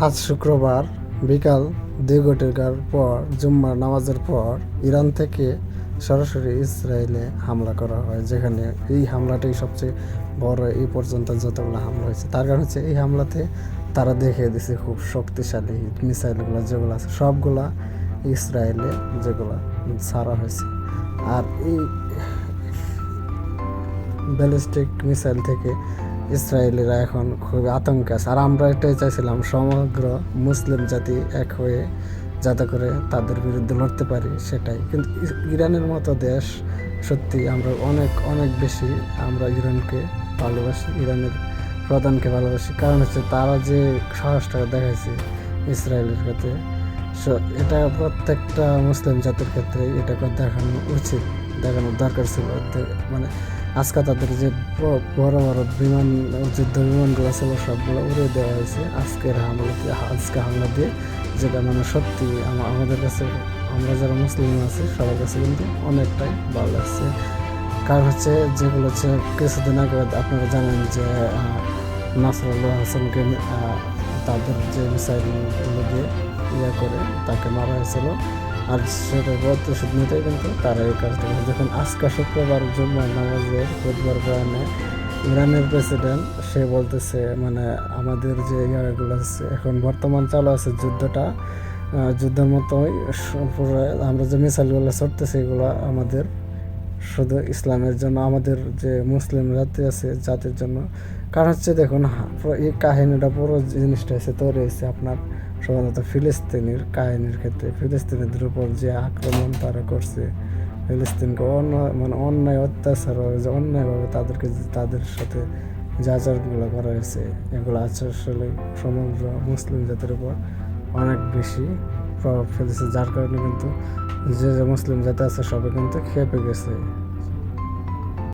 আজ শুক্রবার বিকাল দুই ঘটিকার পর জুম্মার নামাজের পর ইরান থেকে সরাসরি ইসরায়েলে হামলা করা হয়, যেখানে এই হামলাটাই সবচেয়ে বড় এই পর্যন্ত যতগুলো হামলা হয়েছে। তার কারণ হচ্ছে এই হামলাতে তারা দেখিয়ে দিছে খুব শক্তিশালী মিসাইলগুলো যেগুলো আছে, সবগুলা ইসরায়েলে যেগুলো ছাড়া হয়েছে। আর এই ব্যালিস্টিক মিসাইল থেকে ইসরায়েলিরা এখন খুবই আতঙ্কে আছে। আর আমরা এটাই চাইছিলাম, সমগ্র মুসলিম জাতি এক হয়ে যাতে করে তাদের বিরুদ্ধে লড়তে পারি, সেটাই। কিন্তু ইরানের মতো দেশ সত্যি আমরা অনেক অনেক বেশি আমরা ইরানকে ভালোবাসি, ইরানের প্রধানকে ভালোবাসি। কারণ হচ্ছে তারা যে সাহসটা দেখাইছে ইসরায়েলের ক্ষেত্রে এটা প্রত্যেকটা মুসলিম জাতির ক্ষেত্রে এটাকে দেখানো উচিত, দেখানোর দরকার ছিল। মানে আজকে তাদের যে বড় বড় বিমান, যুদ্ধ বিমানগুলো ছিল, সবগুলো উড়ে দেওয়া হয়েছে। আজকের হামলা দিয়ে আজকে হামলা দিয়ে যেটা মানে সত্যি আমাদের কাছে আমরা যারা মুসলিম আছি, সবার কাছে কিন্তু অনেকটাই ভালো লাগছে। কারণ হচ্ছে যেগুলো হচ্ছে কিছুদিন আগে আপনারা জানেন যে নাসরুল্লাহ হাসানকে তাদের যে মিসাইলগুলো দিয়ে ইয়ে করে তাকে মারা হয়েছিল। আর সেটা প্রতিশোধ নিতে কিন্তু তারা এই কাজটা যখন আজকে শুক্রবার জুম্মার নামাজের বুধবার বয়ানে ইরানের প্রেসিডেন্ট, সে বলতেছে মানে আমাদের যে ইয়াগুলো আছে, এখন বর্তমান চালু আছে যুদ্ধটা যুদ্ধের মতোই আমরা যে মিসাইলগুলো ছড়তেছি এগুলো আমাদের শুধু ইসলামের জন্য, আমাদের যে মুসলিম জাতি আছে, জাতির জন্য কারণ হচ্ছে দেখুন এই কাহিনীটা, পুরো জিনিসটা এসে তৈরি হয়েছে আপনার সাধারণত ফিলিস্তিনের কাহিনীর ক্ষেত্রে। ফিলিস্তিনিদের উপর যে আক্রমণ তারা করছে, ফিলিস্তিনকে অন্য মানে অন্যায়, অত্যাচার যে অন্যায়ভাবে তাদেরকে, তাদের সাথে যে আচারগুলো করা হয়েছে, এগুলো আচার আসলে সমগ্র মুসলিম জাতির উপর অনেক বেশি প্রভাব ফেলেছে। যার কারণে কিন্তু যে যে মুসলিম জাতি আছে, সবাই কিন্তু খেপে গেছে।